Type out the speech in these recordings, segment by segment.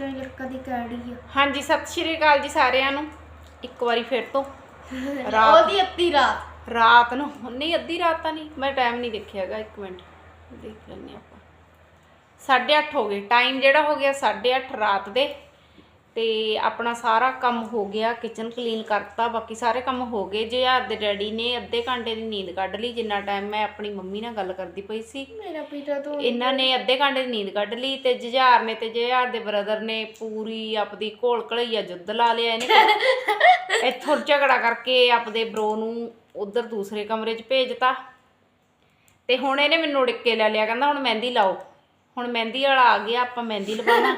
ਹੀ ਲੱਕਾ ਦੀ ਕਾੜੀ ਆ। ਹਾਂਜੀ ਸਤਿ ਸ਼੍ਰੀ ਅਕਾਲ ਜੀ ਸਾਰਿਆਂ ਨੂੰ। ਇੱਕ ਵਾਰੀ ਫਿਰ ਤੋਂ। ਰਾਤ ਉਹਦੀ ਅੱਤੀ ਰਾਤ। ਰਾਤ ਨੂੰ। ਨਹੀਂ ਅੱਧੀ ਰਾਤ ਤਾਂ ਨਹੀਂ। ਮੈਂ ਟਾਈਮ ਨਹੀਂ ਦੇਖਿਆਗਾ ਇੱਕ ਮਿੰਟ। ਦੇਖ ਲੈਂਦੇ ਆਪਾਂ। 8:30 ਹੋ ਗਏ। ਟਾਈਮ ਜਿਹੜਾ ਹੋ ਗਿਆ 8:30 ਰਾਤ ਦੇ। ਤੇ ਆਪਣਾ ਸਾਰਾ ਕੰਮ ਹੋ ਗਿਆ ਕਿਚਨ ਕਲੀਨ ਕਰਤਾ ਬਾਕੀ ਸਾਰੇ ਕੰਮ ਹੋ ਗਏ। ਜੇ ਯਾਰ ਦੇ ਡੈਡੀ ਨੇ ਅੱਧੇ ਘੰਟੇ ਦੀ ਨੀਂਦ ਕੱਢ ਲਈ ਜਿੰਨਾ ਟਾਈਮ ਮੈਂ ਆਪਣੀ ਮੰਮੀ ਨਾਲ ਗੱਲ ਕਰਦੀ ਪਈ ਸੀ। ਮੇਰਾ ਪਿਤਾ ਤੋਂ ਇਹਨਾਂ ਨੇ ਅੱਧੇ ਘੰਟੇ ਦੀ ਨੀਂਦ ਕੱਢ ਲਈ ਤੇ ਜੁਝਾਰ ਨੇ ਤੇ ਜੁਝਾਰ ਦੇ ਬ੍ਰਦਰ ਨੇ ਪੂਰੀ ਆਪਦੀ ਘੋਲ ਘਲਈਆ ਜੁੱਧ ਲਾ ਲਿਆ ਇਹਨੇ ਇੱਥੋਂ ਝਗੜਾ ਕਰਕੇ ਆਪਦੇ ਬਰੋ ਨੂੰ ਉਧਰ ਦੂਸਰੇ ਕਮਰੇ 'ਚ ਭੇਜਤਾ। ਤੇ ਹੁਣ ਇਹਨੇ ਮੈਨੂੰ ਉੜਕ ਲੈ ਲਿਆ ਕਹਿੰਦਾ ਹੁਣ ਮਹਿੰਦੀ ਲਾਓ। ਹੁਣ ਮਹਿੰਦੀ ਵਾਲਾ ਆ ਗਿਆ ਆਪਾਂ ਮਹਿੰਦੀ ਲਵਾਉਣਾ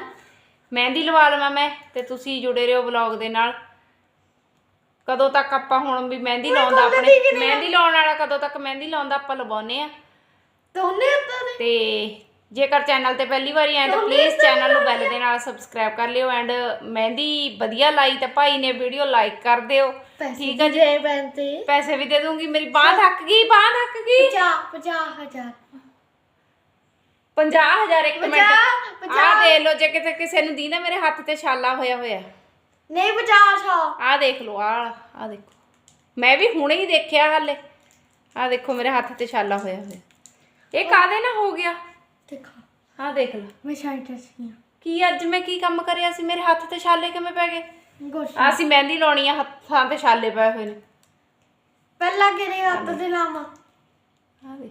ਮਹਿੰਦੀ ਲਵਾ ਲਵਾਂ ਮੈਂ ਤੇ ਤੁਸੀਂ ਜੁੜੇ ਰਹੋ ਵਲੌਗ ਦੇ ਨਾਲ। ਕਦੋਂ ਤੱਕ ਆਪਾਂ ਹੁਣ ਵੀ ਮਹਿੰਦੀ ਲਾਉਂਦਾ ਆਪਣੇ ਮਹਿੰਦੀ ਲਾਉਣ ਵਾਲਾ ਕਦੋਂ ਤੱਕ ਮਹਿੰਦੀ ਲਾਉਂਦਾ ਆਪਾਂ ਲਵਾਉਨੇ ਆ ਦੋਨੇ ਦੇ? ਤੇ ਜੇਕਰ ਚੈਨਲ ਤੇ ਪਹਿਲੀ ਵਾਰੀ ਆਏ ਤਾਂ ਪਲੀਜ਼ ਚੈਨਲ ਨੂੰ ਬੈਲ ਦੇ ਨਾਲ ਸਬਸਕ੍ਰਾਈਬ ਕਰ ਲਿਓ ਐਂਡ ਮਹਿੰਦੀ ਵਧੀਆ ਲਾਈ ਤਾਂ ਭਾਈ ਨੇ ਵੀਡੀਓ ਲਾਈਕ ਕਰ ਦਿਓ। ਠੀਕ ਆ ਜੀ। ਪੈਸੇ ਵੀ ਦੇ ਦੂੰਗੀ ਮੇਰੀ ਬਾਹ ਥੱਕ ਗਈ ਬਾਹ ਥੱਕ ਗਈ। 50 50000 50000 ਇੱਕ ਮਿੰਟ। ਪੰਜਾਹ, ਆਹ ਦੇ ਲਓ ਜੇ ਕਿਤੇ ਕਿਸੇ ਨੂੰ ਦੀ ਨਾ ਮੇਰੇ ਹੱਥ ਤੇ ਛਾਲਾ ਹੋਇਆ ਹੋਇਆ। ਨਹੀਂ 50 ਆਹ ਦੇਖ ਲਓ ਆਹ ਆਹ ਦੇਖੋ। ਮੈਂ ਵੀ ਹੁਣੇ ਹੀ ਦੇਖਿਆ ਹਾਲੇ। ਆਹ ਦੇਖੋ ਮੇਰੇ ਹੱਥ ਤੇ ਛਾਲਾ ਹੋਇਆ ਹੋਇਆ। ਇਹ ਕਾਦੇ ਨਾਲ ਹੋ ਗਿਆ? ਦੇਖੋ। ਆਹ ਦੇਖ ਲਓ। ਮੈਂ ਸਾਇੰਟਿਸਟ ਹਾਂ ਕੀ ਅੱਜ ਮੈਂ ਕੀ ਕੰਮ ਕਰਿਆ ਸੀ? ਮੇਰੇ ਹੱਥ ਤੇ ਛਾਲੇ ਕਿਵੇਂ ਪੈ ਗਏ? ਗੋਸ਼ ਅਸੀਂ ਮਹਿੰਦੀ ਲਾਉਣੀ ਆ ਹੱਥਾਂ ਤੇ ਛਾਲੇ ਪਏ ਹੋਏ ਨੇ। ਪਹਿਲਾਂ ਕਿਹੜੇ ਹੱਥ ਦੇ ਲਾਵਾਂ? ਆ ਦੇ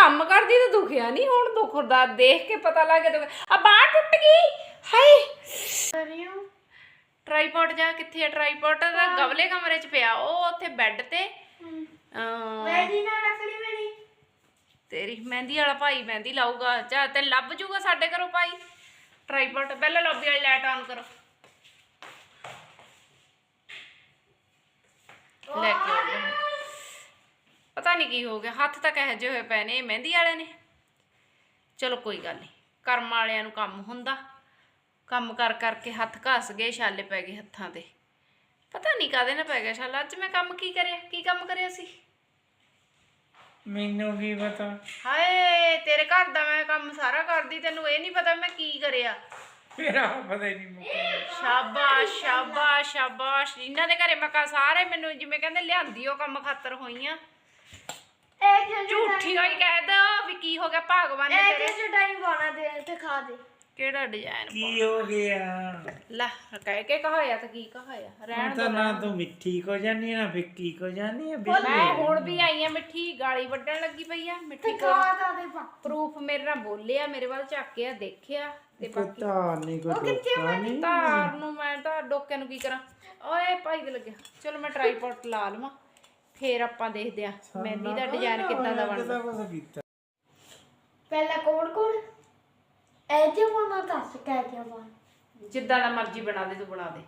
ਕੰਮ ਕਰਦੀ ਤਾਂ ਦੁਖਿਆ ਨਹੀਂ ਹੁਣ ਦੁਖਦਾ ਦੇਖ ਕੇ ਪਤਾ ਲੱਗ ਗਿਆ। ਆ ਬਾਹ ਟੁੱਟ ਗਈ। ਹਾਏ। ਕਰਿਓ। ਟ੍ਰਾਈਪੋਡ ਜਾ ਕਿੱਥੇ ਆ? ਟ੍ਰਾਈਪੋਡ ਦਾ ਗਵਲੇ ਕਮਰੇ 'ਚ ਪਿਆ। ਉਹ ਉੱਥੇ ਬੈੱਡ ਤੇ। ਮੇਰੀ ਤੇਰੀ ਮਹਿੰਦੀ ਵਾਲਾ ਭਾਈ ਮਹਿੰਦੀ ਲਾਊਗਾ। ਚਾ ਤੇ ਲੱਭ ਜੂਗਾ ਸਾਡੇ ਘਰੋਂ ਭਾਈ। ਟ੍ਰਾਈਪੋਡ ਪਹਿਲਾਂ ਲੌਬੀ ਵਾਲੀ ਲਾਈਟ ਆਨ ਕਰੋ। ਲੈ ਕੇ ਜੀ। ਪਤਾ ਨਹੀਂ ਕੀ ਹੋ ਗਿਆ ਹੱਥ ਤਾਂ ਕਹੇ ਜਿਹੇ ਹੋਏ ਪਏ ਨੇ ਮਹਿੰਦੀ ਵਾਲੇ ਨੇ। ਚਲੋ ਕੋਈ ਗੱਲ ਨਹੀਂ ਕਰਮ ਵਾਲਿਆਂ ਨੂੰ ਕੰਮ ਹੁੰਦਾ। ਕੰਮ ਕਰ ਕਰਕੇ ਹੱਥ ਘਸ ਗਏ ਛਾਲੇ ਪੈ ਗਏ ਹੱਥਾਂ ਤੇ। ਪਤਾ ਨਹੀਂ ਕਾਦੇ ਨਾਲ ਪੈ ਗਿਆ ਛਾਲਾ ਅੱਜ ਮੈਂ ਕੰਮ ਕੀ ਕਰਿਆ ਕੀ ਕੰਮ ਕਰਿਆ ਸੀ? ਮੈਨੂੰ ਕੀ ਪਤਾ? ਹਾਏ ਤੇਰੇ ਘਰ ਦਾ ਮੈਂ ਕੰਮ ਸਾਰਾ ਕਰਦੀ ਤੈਨੂੰ ਇਹ ਨਹੀਂ ਪਤਾ ਮੈਂ ਕੀ ਕਰਿਆ। ਮੇਰਾ ਪਤਾ ਹੀ ਨਹੀਂ ਮੁੱਕਿਆ ਸ਼ਾਬਾਸ਼ ਸ਼ਾਬਾਸ਼ ਸ਼ਾਬਾਸ਼। ਇਹਨਾਂ ਦੇ ਘਰੇ ਮੈਂ ਕਾ ਸਾਰੇ ਮੈਨੂੰ ਜਿਵੇਂ ਕਹਿੰਦੇ ਲਿਆਂਦੀ ਉਹ ਕੰਮ ਖਾਤਰ ਹੋਈਆਂ। ਇਹ ਝੂਠੀ ਹੋਈ ਕਹਿ ਦੋ ਵੀ ਕੀ ਹੋ ਗਿਆ ਭਗਵਾਨ ਨੇ ਇਹ ਤੇਰੇ ਜੇ ਟਾਈਮ ਪਾਣਾ ਦੇ ਤੇ ਖਾ ਦੇ। ਕਿਹੜਾ ਡਿਜ਼ਾਈਨ ਕੀ ਹੋ ਗਿਆ? ਲੈ ਕਹਿ ਕੇ ਕਹਾਇਆ ਤਾਂ ਕੀ ਕਹਾਇਆ? ਰਹਿਣ ਹੁਣ ਤਾਂ ਨਾ ਤੂੰ ਮਿੱਠੀ ਕੋ ਜਾਨੀ ਨਾ ਫਿੱਕੀ ਕੋ ਜਾਨੀ ਆ ਮੈਂ ਹੁਣ ਵੀ ਆਈ ਆ ਮਿੱਠੀ ਗਾਲੀ ਵੱਢਣ ਲੱਗੀ ਪਈ ਆ ਮਿੱਠੀ ਖਾ ਦਾ ਦੇ ਪਾ। ਪ੍ਰੂਫ ਮੇਰੇ ਨਾਲ ਬੋਲਿਆ ਮੇਰੇ ਵੱਲ ਝਾਕਿਆ ਦੇਖਿਆ ਤੇ ਬਾਕੀ ਪਤਾ ਨਹੀਂ ਕੋ ਟੋਕਾ ਨਹੀਂ ਤਾਰ ਨੂੰ ਮੈਂ ਤਾਂ ਡੋਕੇ ਨੂੰ ਕੀ ਕਰਾਂ? ਓਏ ਭਾਈ ਦੇ ਲੱਗਿਆ। ਚਲੋ ਮੈਂ ਟ੍ਰਾਈਪੋਡ ਲਾ ਲਵਾਂ। ਫੇਰ ਆਪਾਂ ਦੇਖਦੇ ਆ ਮਹਿੰਦੀ ਦਾ ਡਿਜ਼ਾਈਨ ਕਿੱਦਾਂ ਦਾ ਬਣਦਾ। ਕੀਤਾ। ਪਹਿਲਾਂ ਕੋਣ ਕੋਣ? ਇਹ ਜੇ ਪਾਣਾ ਦੱਸ ਕਹਿ ਕੇ ਬਾ ਜਿੱਦਾਂ ਦਾ ਮਰਜ਼ੀ ਬਣਾ ਦੇ ਤੂੰ ਬਣਾ ਦੇ।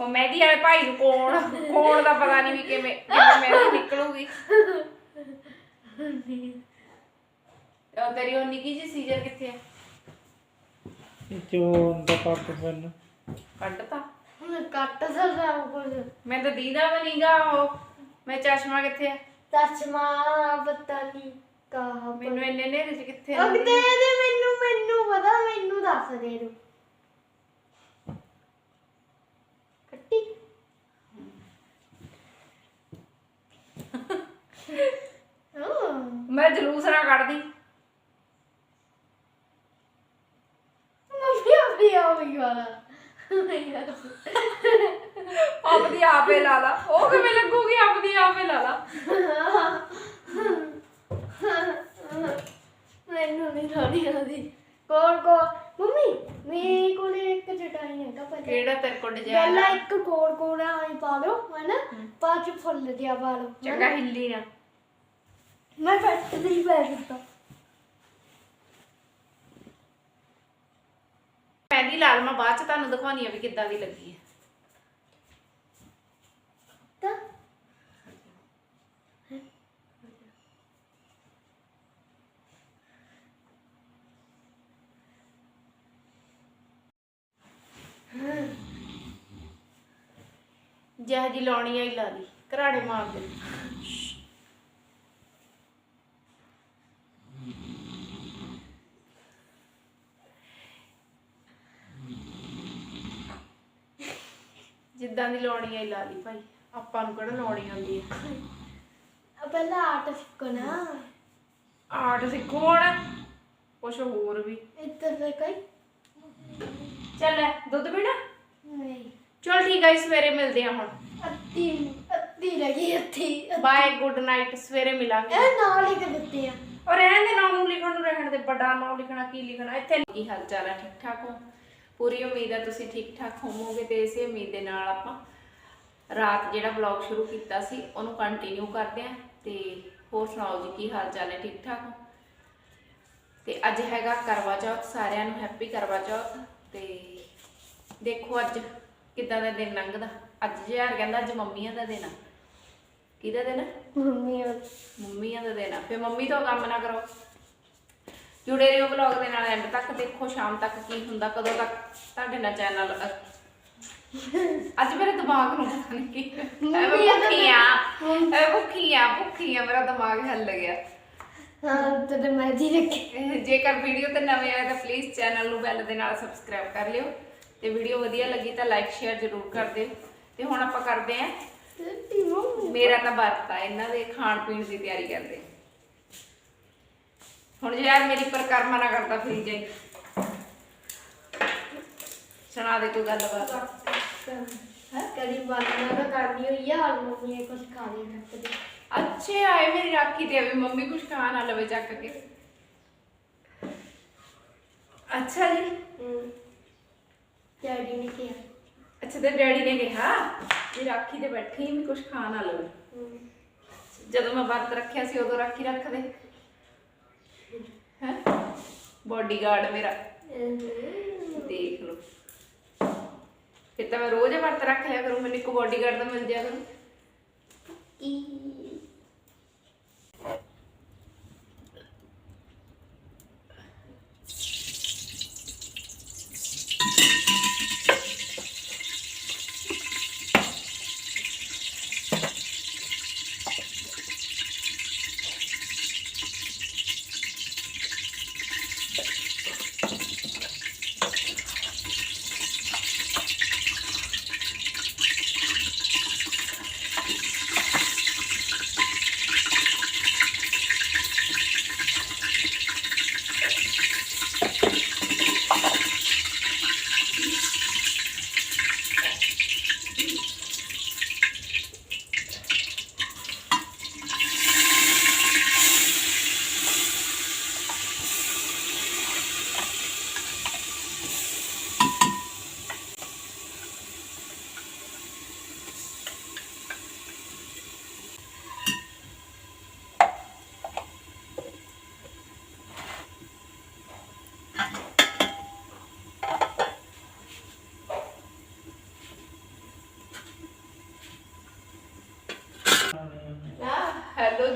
ਉਹ ਮਹਿੰਦੀ ਵਾਲੇ ਭਾਈ ਨੂੰ ਕੋਣ ਕੋਣ ਦਾ ਪਤਾ ਨਹੀਂ ਵੀ ਕਿਵੇਂ ਕਿਵੇਂ ਮਹਿੰਦੀ ਨਿਕਲੂਗੀ। ਉਹ ਤੇਰੀ ਉਹ ਨਿੱਕੀ ਜੀ ਸੀਜ਼ਰ ਕਿੱਥੇ ਆ? ਚੋਂ ਦਾ ਪੱਕ ਬਨ ਕੱਢਤਾ ਕੱਟ ਸਕਦਾ ਕੁਝ। ਮੈਂ ਤਾਂ ਦੀਦਾ ਵੀ ਨਹੀਂਗਾ ਉਹ। ਮੈਂ ਚਸ਼ਮਾ ਕਿੱਥੇ ਆ? ਚਸ਼ਮਾ ਪਤਾ ਨਹੀਂ ਕਹਾ ਮੈਨੂੰ ਇੰਨੇ ਨੇਰੇ ਚ ਕਿੱਥੇ ਅਬ ਦੇ ਦੇ ਮੈਨੂੰ ਮੈਨੂੰ ਪਤਾ ਮੈਨੂੰ ਦੱਸ ਦੇ ਤੂੰ। ਕੱਟੀ। ਹਾਂ। ਮੈਂ ਜਲੂਸ ਨਾ ਕੱਢਦੀ। ਮੰਮੀ ਵਾਲਾ। ਆਪਦੀ ਆਪੇ ਲਾ ਲਾ। ਉਹ ਕਿਵੇਂ ਲੱਗੂਗੀ ਆਪਦੀ ਆਪੇ ਲਾ ਲਾ। ਮੈਨੂੰ ਨਹੀਂ ਥੋੜੀ ਆਉਂਦੀ। ਕੋਣ ਕੋ ਮੰਮੀ ਮੇਰੇ ਕੋਲ ਇੱਕ ਚਟਾਈ ਹੈਗਾ ਪਤਾ ਕਿਹੜਾ ਤੇਰੇ ਕੋਲ ਡਿਜ਼ਾਈਨ ਪਹਿਲਾਂ ਇੱਕ ਕੋੜ ਕੋੜਾ ਆਈ ਪਾ ਲਓ ਹੈਨਾ? ਬਾਅਦ ਚ ਫੁੱਲ ਦਿਆ ਪਾ ਲਓ ਚੰਗਾ ਹਿੱਲੀ ਨਾ। ਮੈਂ ਫੱਟ ਦੀ ਪੈ ਦਿੱਤਾ ਮਹਿੰਦੀ ਲਾਲ ਮੈਂ ਬਾਅਦ ਚ ਤੁਹਾਨੂੰ ਦਿਖਾਉਣੀ ਆ ਵੀ ਕਿੱਦਾਂ ਦੀ ਲੱਗੀ ਹੈ ਤਾਂ ਜਿਹੋ ਜੀ ਲਾਉਣੀ ਆਈ ਲਾ ਲਈ। ਘਰਾੜੇ ਮਾਰ ਦੇ। ਜਿੱਦਾਂ ਦੀ ਲਾਉਣੀ ਆਈ ਲਾ ਲਈ ਭਾਈ। ਆਪਾਂ ਨੂੰ ਕਿਹੜਾ ਲਾਉਣੀ ਆਉਂਦੀ ਹੈ ਆ ਪਹਿਲਾਂ ਆਰਟ ਸਿੱਖੋ ਨਾ। ਆਰਟ ਸਿੱਖੋ ਹੁਣ। ਕੁਛ ਹੋਰ ਵੀ। ਇੱਧਰ ਤੇ ਕੋਈ। ਚੱਲ ਲੈ, ਦੁੱਧ ਪੀਣਾ ਨਹੀਂ। ਚਲ ਠੀਕ ਹੈ ਸਵੇਰੇ ਮਿਲਦੇ ਆ ਹੁਣ। ਅੱਧੀ ਅੱਧੀ ਰਹੀ ਅੱਧੀ ਬਾਏ ਗੁੱਡ ਨਾਈਟ ਸਵੇਰੇ ਮਿਲਾਂਗੇ। ਇਹ ਨਾਲ ਲਿਖ ਦਿੱਤੇ ਆ। ਔਰ ਰਹਿਣ ਦੇ ਨਾਮ ਨੂੰ ਲਿਖਣ ਨੂੰ ਰਹਿਣ ਦੇ ਵੱਡਾ ਨਾਮ ਲਿਖਣਾ ਕੀ ਲਿਖਣਾ ਇੱਥੇ ਕੀ ਹਾਲ ਚਾਲ ਹੈ ਠੀਕ ਠਾਕ ਹੋ? ਪੂਰੀ ਉਮੀਦ ਹੈ ਤੁਸੀਂ ਠੀਕ ਠਾਕ ਹੋਵੋਗੇ ਤੇ ਇਸੇ ਉਮੀਦ ਦੇ ਨਾਲ ਆਪਾਂ ਰਾਤ ਜਿਹੜਾ ਵਲੌਗ ਸ਼ੁਰੂ ਕੀਤਾ ਸੀ ਉਹਨੂੰ ਕੰਟੀਨਿਊ ਕਰਦੇ ਆਂ ਤੇ ਹੋਰ ਸੁਣਾਓ ਜੀ ਕੀ ਹਾਲ ਚਾਲ ਹੈ ਠੀਕ ਠਾਕ ਤੇ ਅੱਜ ਹੈਗਾ ਕਰਵਾ ਚੌਥ ਸਾਰਿਆਂ ਨੂੰ ਹੈਪੀ ਕਰਵਾ ਚੌਥ ਤੇ ਦੇਖੋ ਅੱਜ ਕਿੱਦਾਂ ਦਾ ਦਿਨ ਲੰਘਦਾ। ਅੱਜ ਯਾਰ ਕਹਿੰਦਾ ਅੱਜ ਮੰਮੀਆਂ ਦਾ ਦਿਨ ਆ। ਕਿਹਦਾ ਦਿਨ? ਆ ਮੰਮੀ ਔਰ ਮੰਮੀਆਂ ਦਾ ਦੇਣਾ ਫੇ ਮੰਮੀ ਤੋਂ ਕੰਮ ਨਾ ਕਰੋ। ਜੁੜੇ ਰਹੋ ਵਲੌਗ ਦੇ ਨਾਲ ਐਂਡ ਤੱਕ ਦੇਖੋ ਸ਼ਾਮ ਤੱਕ ਕੀ ਹੁੰਦਾ ਕਦੋਂ ਤੱਕ ਤੁਹਾਡੇ ਨਾਲ ਚੈਨਲ ਅੱਜ ਮੇਰੇ ਦਿਮਾਗ ਨੂੰ ਪਤਾ ਨਹੀਂ ਕੀ ਮੈਂ ਭੁੱਖੀ ਆ ਮੈਂ ਭੁੱਖੀ ਆ ਭੁੱਖੀ ਆ ਮੇਰਾ ਦਿਮਾਗ ਹਿੱਲ ਗਿਆ। ਹਾਂ ਤੇ ਮੈਂ ਜੀ ਰੱਖੇ ਜੇਕਰ ਵੀਡੀਓ ਤੇ ਨਵੇਂ ਆਏ ਤਾਂ ਪਲੀਜ਼ ਚੈਨਲ ਨੂੰ ਬੈਲ ਦੇ ਨਾਲ ਸਬਸਕ੍ਰਾਈਬ ਕਰ ਲਿਓ। ਤੇ ਵੀਡੀਓ ਵਧੀਆ ਲੱਗੀ ਤਾਂ ਲਾਈਕ ਸ਼ੇਅਰ ਜ਼ਰੂਰ ਕਰ ਦਿਓ। ਤੇ ਹੁਣ ਆਪਾਂ ਕਰਦੇ ਆਂ ਮੇਰਾ ਤਾਂ ਵਰਤ ਆ ਇਹਨਾਂ ਦੇ ਖਾਣ ਪੀਣ ਦੀ ਤਿਆਰੀ ਕਰਦੇ ਹੁਣ ਜੇ ਯਾਰ ਮੇਰੀ ਪਰਕਰਮਾ ਨਾ ਕਰਦਾ ਫਿਰ ਜਾਈ ਸੁਣਾ ਦੇ ਕੋਈ ਗੱਲਬਾਤ। ਕਦੀ ਬਾਨਾ ਤਾਂ ਕਰਨੀ ਹੋਈ ਆ ਔਰ ਮੰਮੀ ਨੇ ਕੁਝ ਖਾ ਲਿਆ ਕਰਦੇ ਅੱਛੇ ਆਏ ਮੇਰੀ ਰਾਖੀ ਤੇ ਵੀ ਮੰਮੀ ਕੁਝ ਖਾ ਨਾ ਲਵੇ ਚੱਕ ਕੇ। ਅੱਛਾ ਜੀ। ਹੂੰ। ਡੈਡੀ ਨੇ ਕਿਹਾ। ਅੱਛਾ ਤੇ ਡੈਡੀ ਨੇ ਕਿਹਾ ਵੀ ਰਾਖੀ ਤੇ ਬੈਠੀ ਵੀ ਕੁਝ ਖਾ ਨਾ ਲਵੇ। ਹੂੰ। ਜਦੋਂ ਮੈਂ ਵਰਤ ਰੱਖਿਆ ਸੀ ਉਦੋਂ ਰਾਖੀ ਰੱਖਦੇ ਹੈ। ਬਾਡੀਗਾਰਡ ਮੇਰਾ। ਦੇਖ ਲਓ। ਫਿਰ ਤਾਂ ਮੈਂ ਰੋਜ਼ ਵਰਤ ਰੱਖ ਲਿਆ ਕਰੂੰ, ਮੈਨੂੰ ਇੱਕ ਬਾਡੀਗਾਰਡ ਦਾ ਮਿਲ ਜਾਇਆ ਕਰੂ। ਹੈਲੋ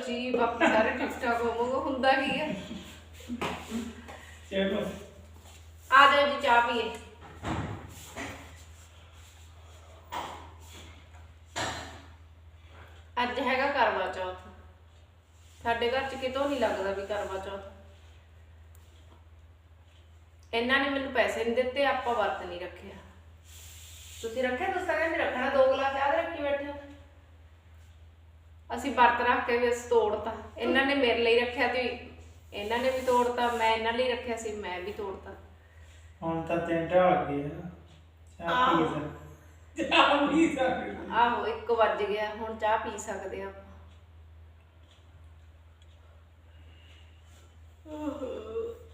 ਜੀ ਬਾਕੀ ਸਾਰੇ ਠੀਕ ਠਾਕ ਹੋਵੋਗੇ ਹੁੰਦਾ ਕੀ ਹੈ ਚਲੋ। ਆ ਜਾਓ ਜੀ ਚਾਹ ਪੀਏ। ਅੱਜ ਹੈਗਾ ਕਰਵਾ ਚੌਥ। ਸਾਡੇ ਘਰ ਚ ਕਿਤੋਂ ਨਹੀਂ ਲੱਗਦਾ ਵੀ ਕਰਵਾ ਚੌਥ। ਇਹਨਾਂ ਨੇ ਮੈਨੂੰ ਪੈਸੇ ਨਹੀਂ ਦਿੱਤੇ ਆਪਾਂ ਵਰਤ ਨਹੀਂ ਰੱਖਿਆ। ਤੁਸੀਂ ਰੱਖਿਆ ਤੁਸੀਂ ਕਹਿੰਦੇ ਨਹੀਂ ਰੱਖਣਾ ਦੋ ਗਲਾਸ ਚਾਹ ਦੇ ਰੱਖੀ ਬੈਠੇ ਹੋ। ਅਸੀਂ ਵਰਤ ਰੱਖ ਕੇ ਵੀ ਅਸੀਂ ਤੋੜਤਾ। ਇਹਨਾਂ ਨੇ ਮੇਰੇ ਲਈ ਰੱਖਿਆ ਤੇ ਇਹਨਾਂ ਨੇ ਵੀ ਤੋੜਤਾ ਮੈਂ ਇਹਨਾਂ ਲਈ ਰੱਖਿਆ ਸੀ ਮੈਂ ਵੀ ਤੋੜਤਾ। ਹੁਣ ਤਾਂ ਤਿੰਨ ਢਾਲ ਗਏ ਚਾਹ ਪੀ ਸਕ ਆਹੋ 1 ਵੱਜ ਗਿਆ ਹੁਣ ਚਾਹ ਪੀ ਸਕਦੇ ਆ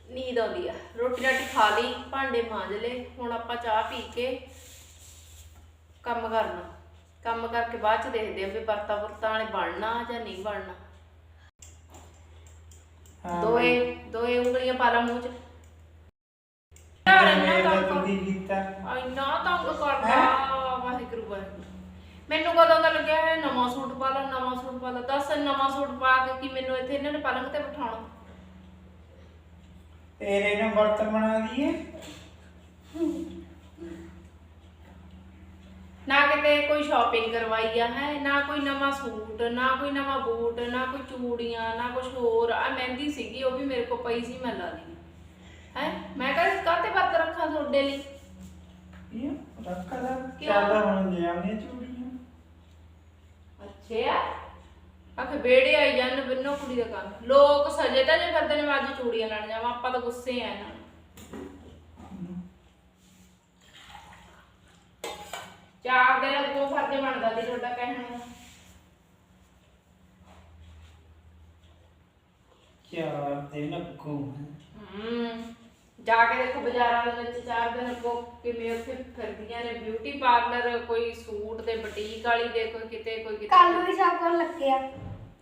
ਨੀਂਦ ਆਉਂਦੀ ਆ। ਰੋਟੀ ਰਾਟੀ ਖਾ ਲਈ ਭਾਂਡੇ ਮਾਂਜ ਲਏ ਹੁਣ ਆਪਾਂ ਚਾਹ ਪੀ ਕੇ ਕੰਮ ਕਰਨਾ। ਕੰਮ ਕਰਕੇ ਬਾਅਦ ਚ ਦੇਖਦੇ ਆ ਵੀ ਵਰਤਾ ਵਰਤਾਂ ਵਾਲੇ ਬਣਨਾ ਜਾਂ ਨਹੀਂ ਬਣਨਾ। ਦੋਏ ਦੋਏ ਉਂਗਲੀਆਂ ਪਾ ਲਾ ਮੂੰਹ ਚ। ਯਾਰ ਇੰਨਾ ਮੇਰਾ ਤੰਗ ਤੂੰ ਕੀ ਕੀਤਾ ਇੰਨਾ ਤੰਗ ਕਰਦਾ ਵਾਹਿਗੁਰੂ ਵਾਹਿਗੁਰੂ। ਮੈਨੂੰ ਕਦੋਂ ਦਾ ਲੱਗਿਆ ਹੈ ਨਵਾਂ ਸੂਟ ਪਾ ਲਾ ਨਵਾਂ ਸੂਟ ਪਾ ਲਾ। ਦੱਸ ਨਵਾਂ ਸੂਟ ਪਾ ਕੇ ਕੀ ਮੈਨੂੰ ਇੱਥੇ ਇਹਨਾਂ ਨੇ ਪਲੰਗ ਤੇ ਬਿਠਾਉਣਾ? ਤੇਰੇ ਨੂੰ ਵਰਤ ਬਣਾ ਦਈਏ ਨਾ ਕਿਤੇ ਕੋਈ ਸ਼ਾਪਿੰਗ ਕਰਵਾਈ ਆ ਹੈ ਨਾ ਕੋਈ ਨਵਾਂ ਸੂਟ ਨਾ ਕੋਈ ਨਵਾਂ ਬੂਟ ਨਾ ਕੋਈ ਚੂੜੀਆਂ ਨਾ ਕੁਝ ਹੋਰ। ਆ ਮਹਿੰਦੀ ਸੀਗੀ ਉਹ ਵੀ ਮੇਰੇ ਕੋਲ ਪਈ ਸੀ ਮੈਂ ਲਾ ਲਈ। ਹੈ ਮੈਂ ਕਹਿੰਦਾ ਕਾਤੇ ਵਰਤ ਰੱਖਾਂ ਤੁਹਾਡੇ ਲਈ? ਇਹ ਰੱਖ ਲਾ ਕਿਉਂ? ਚੱਲ ਹੁਣ ਲੈ ਆਉਂਦੇ ਚੂੜੀਆਂ। ਅੱਛਾ ਆਖੇ ਬੇੜੇ ਆਈ ਜਾਣ ਬਿੰਨੋ ਕੁੜੀ ਦਾ ਕੰਮ। ਲੋਕ ਸਜੇ ਤਾਂ ਜੇ ਫਿਰਦੇ ਨੇ ਮੈਂ ਅੱਜ ਚੂੜੀਆਂ ਲੈਣ ਜਾਵਾਂ ਆਪਾਂ ਤਾਂ ਗੁੱਸੇ ਆ ਇਹਨਾਂ ਨੂੰ। ਚਾਰ ਦਿਨ ਅੱਗੋਂ ਫਰਜ਼ ਬਣਦਾ ਤੇ ਤੁਹਾਡਾ ਕਹਿਣਾ ਚਾਰ ਦਿਨ ਅੱਗੋਂ ਹਮ ਜਾ ਕੇ ਦੇਖੋ ਬਾਜ਼ਾਰਾਂ ਦੇ ਵਿੱਚ ਚਾਰ ਦਿਨ ਅੱਗੋਂ ਕਿਵੇਂ ਉੱਥੇ ਫਿਰਦੀਆਂ ਨੇ ਬਿਊਟੀ ਪਾਰਲਰ ਕੋਈ ਸੂਟ ਦੇ ਬੁਟੀਕ ਵਾਲੀ ਦੇ ਕੋਈ ਕਿਤੇ ਕੋਈ ਕਿਤੇ। ਕੱਲ ਵੀ ਸਾਕਰ ਲੱਗਿਆ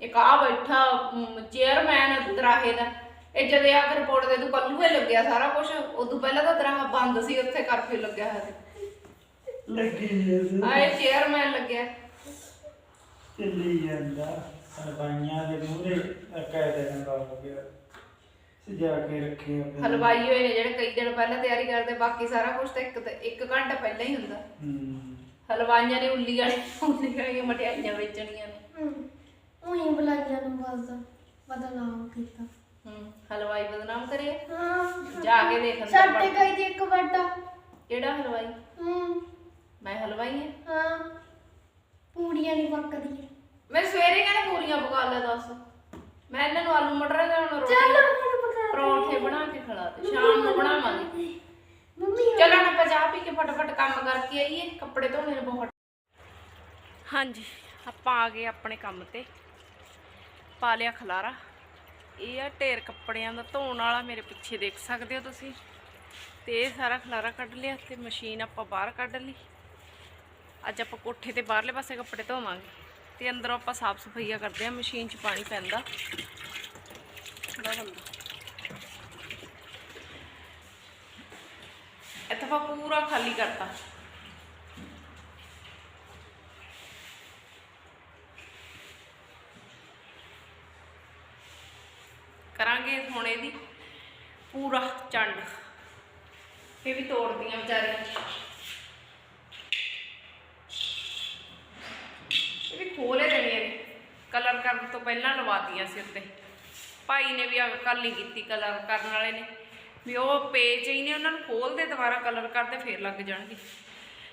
ਇੱਕ ਆ ਬੈਠਾ ਚੇਅਰਮੈਨ ਦਰਾਹੇ ਦਾ। ਇਹ ਜਦੇ ਆ ਕੇ ਰਿਪੋਰਟ ਦੇ ਦੂ ਕੱਲੂ ਹੀ ਲੱਗਿਆ ਸਾਰਾ ਕੁਝ ਉਦੋਂ ਪਹਿਲਾਂ ਤਾਂ ਦਰਾਹਾ ਬੰਦ ਸੀ ਉੱਥੇ ਕਰਫਿਊ ਲੱਗਿਆ ਹੋਇਆ ਸੀ ਲੱਗੀ ਆਏ ਚੇਅਰਮੈਨ ਲੱਗਿਆ। ਚੱਲੀ ਜਾਂਦਾ। ਸਰਬਾਈਆਂ ਦੇ ਮੂਹਰੇ ਕਾਇਦੇ ਨਾਲ ਹੋ ਗਿਆ। ਸਜਾ ਕੇ ਰੱਖੇ ਆਪਣੇ। ਹਲਵਾਈ ਹੋਏ ਨੇ ਜਿਹੜੇ ਕਈ ਦਿਨ ਪਹਿਲਾਂ ਤਿਆਰੀ ਕਰਦੇ ਬਾਕੀ ਸਾਰਾ ਕੁਝ ਤਾਂ ਇੱਕ ਇੱਕ ਘੰਟਾ ਪਹਿਲਾਂ ਹੀ ਹੁੰਦਾ। ਹੂੰ। ਹਲਵਾਈਆਂ ਨੇ ਉੱਲੀ ਵਾਲੇ ਉੱਲੀ ਵਾਲੀਆਂ ਮਠਿਆਈਆਂ ਵੇਚਣੀਆਂ ਨੇ। ਉਹੀ ਬੁਲਾਈਆਂ ਨੂੰ ਬਸ ਬਦਨਾਮ ਕੀਤਾ। ਹੂੰ ਹਲਵਾਈ ਬਦਨਾਮ ਕਰਿਆ ਹਾਂ। ਜਾ ਕੇ ਦੇਖ ਅੰਦਰ ਸਾਡੇ ਵੜ। ਗਈ ਦੀ ਇੱਕ ਵੱਡਾ। ਕਿਹੜਾ ਹਲਵਾਈ? ਹੂੰ। ਹਾਂ ਹਾਂ। ਪੂੜੀਆਂ ਨਹੀਂ ਪੱਕਦੀਆਂ। ਮੈਂ ਸਵੇਰੇ ਕਹਿੰਦਾ ਪੂਰੀਆਂ ਪਕਾ ਲੈ ਦੱਸ। ਮੈਂ ਇਹਨਾਂ ਨੂੰ ਆਲੂ ਮਟਰ ਦੇ ਹੁਣ ਰੋਟੀ ਚੱਲ ਹੁਣ ਪਕਾ ਪਰੌਂਠੇ ਬਣਾ ਕੇ ਖਿਲਾ ਦੇ ਸ਼ਾਮ ਨੂੰ ਬਣਾਵਾਂਗੇ। ਮੰਮੀ ਚਲੋ ਹੁਣ ਆਪਾਂ ਚਾਹ ਪੀ ਕੇ ਫਟਾਫਟ ਕੰਮ ਕਰਕੇ ਆਈਏ ਕੱਪੜੇ ਧੋਣੇ ਨੇ ਬਹੁਤ। ਹਾਂਜੀ ਆਪਾਂ ਆ ਗਏ ਆਪਣੇ ਕੰਮ ਤੇ। ਪਾ ਲਿਆ ਖਲਾਰਾ। ਇਹ ਆ ਢੇਰ ਕੱਪੜਿਆਂ ਦਾ ਧੋਣ ਵਾਲਾ ਮੇਰੇ ਪਿੱਛੇ ਦੇਖ ਸਕਦੇ ਹੋ ਤੁਸੀਂ। ਤੇ ਇਹ ਸਾਰਾ ਖਲਾਰਾ ਕੱਢ ਲਿਆ ਤੇ ਮਸ਼ੀਨ ਆਪਾਂ ਬਾਹਰ ਕੱਢ ਲਈ। ਅੱਜ ਆਪਾਂ ਕੋਠੇ ਤੇ ਬਾਹਰਲੇ ਪਾਸੇ ਕੱਪੜੇ ਧੋਵਾਂਗੇ ਤੇ ਅੰਦਰੋਂ ਆਪਾਂ ਸਾਫ਼ ਸਫਾਈਆ ਕਰਦੇ ਆ ਮਸ਼ੀਨ 'ਚ ਪਾਣੀ ਪੈਂਦਾ। ਥੋੜਾ ਹੁੰਦਾ ਇੱਥੇ ਆਪਾਂ ਪੂਰਾ ਖਾਲੀ ਕਰਤਾ। ਕਰਾਂਗੇ ਹੁਣ ਇਹਦੀ ਪੂਰਾ ਚੰਡ। ਇਹ ਵੀ ਤੋੜਦੀਆਂ ਵਿਚਾਰੀਆਂ ਇਹ ਵੀ ਖੋਲੇ ਦੇਣੀਆਂ ਨੇ ਕਲਰ ਕਰਨ ਤੋਂ ਪਹਿਲਾਂ ਲਵਾਤੀਆਂ ਸੀ ਉੱਤੇ। ਭਾਈ ਨੇ ਵੀ ਆ ਕੱਲ ਨਹੀਂ ਕੀਤੀ ਕਲਰ ਕਰਨ ਵਾਲੇ ਨੇ। ਵੀ ਉਹ ਪੇਜ ਹੀ ਨੇ ਉਹਨਾਂ ਨੂੰ ਖੋਲਦੇ ਦੁਬਾਰਾ ਕਲਰ ਕਰਦੇ, ਫੇਰ ਲੱਗ ਜਾਣਗੇ।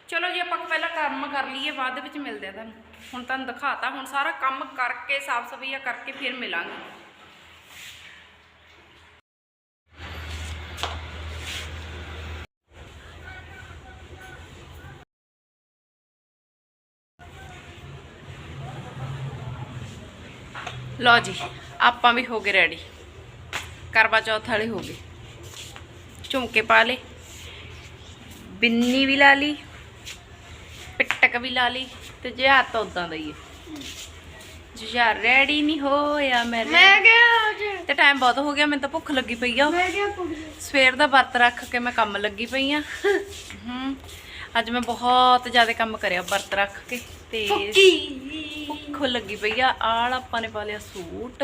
ਚਲੋ ਜੀ, ਆਪਾਂ ਪਹਿਲਾਂ ਕੰਮ ਕਰ ਲਈਏ, ਬਾਅਦ ਵਿੱਚ ਮਿਲਦੇ ਆ ਤੁਹਾਨੂੰ। ਹੁਣ ਤੁਹਾਨੂੰ ਦਿਖਾਤਾ, ਹੁਣ ਸਾਰਾ ਕੰਮ ਕਰਕੇ ਸਾਫ਼ ਸਫਾਈਆ ਕਰਕੇ ਫਿਰ ਮਿਲਾਂਗੇ। ਲਓ ਜੀ ਆਪਾਂ ਵੀ ਹੋ ਗਏ ਰੈਡੀ ਕਰਵਾ ਚੌਥ ਵਾਲੇ ਹੋ ਗਏ। ਝੁਮਕੇ ਪਾ ਲੇ ਬਿੰਨੀ ਵੀ ਲਾ ਲਈ ਪਿੱਟਕ ਵੀ ਲਾ ਲਈ ਤੇ ਜਿਹਾ ਤਾਂ ਉਦਾਂ ਦਾ ਹੀ ਹੈ। ਜਿਹਾ ਰੈਡੀ ਨਹੀਂ ਹੋਇਆ ਮੈਂ ਮੈਂ ਅੱਜ। ਤੇ ਟਾਈਮ ਬਹੁਤ ਹੋ ਗਿਆ ਮੈਨੂੰ ਤਾਂ ਭੁੱਖ ਲੱਗੀ ਪਈ ਆ। ਮੈਂ ਕੁੜੀ ਸਵੇਰ ਦਾ ਵਰਤ ਰੱਖ ਕੇ ਮੈਂ ਕੰਮ ਲੱਗੀ ਪਈ ਆ। ਹੂੰ ਅੱਜ ਮੈਂ ਬਹੁਤ ਜ਼ਿਆਦਾ ਕੰਮ ਕਰਿਆ ਵਰਤ ਰੱਖ ਕੇ ਤੇ ਭੁੱਖ ਲੱਗੀ ਪਈ ਆ। ਆਲ ਆਪਾਂ ਨੇ ਪਾ ਲਿਆ ਸੂਟ।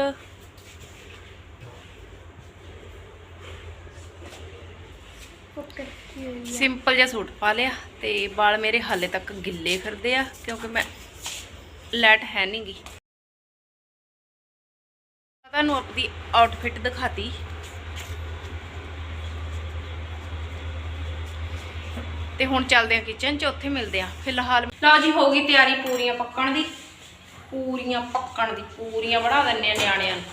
ਸਿੰਪਲ ਜਿਹਾ ਸੂਟ ਪਾ ਲਿਆ ਤੇ ਵਾਲ ਮੇਰੇ ਹਾਲੇ ਤੱਕ ਗਿੱਲੇ ਫਿਰਦੇ ਆ ਕਿਉਂਕਿ ਮੈਂ ਲੈਟ ਹੈ ਨਹੀਂਗੀ ਤੁਹਾਨੂੰ ਆਪਣੀ ਆਊਟਫਿਟ ਦਿਖਾਤੀ। ਤੇ ਹੁਣ ਚੱਲਦੇ ਆ ਕਿਚਨ 'ਚ, ਉੱਥੇ ਮਿਲਦੇ ਆ। ਫਿਲਹਾਲ ਲਓ ਜੀ, ਹੋ ਗਈ ਤਿਆਰੀ ਪੂਰੀਆਂ ਪੱਕਣ ਦੀ। ਪੂਰੀਆਂ ਪੱਕਣ ਦੀ, ਪੂਰੀਆਂ ਬਣਾ ਦਿੰਨੇ ਆ ਨਿਆਣਿਆਂ ਨੂੰ।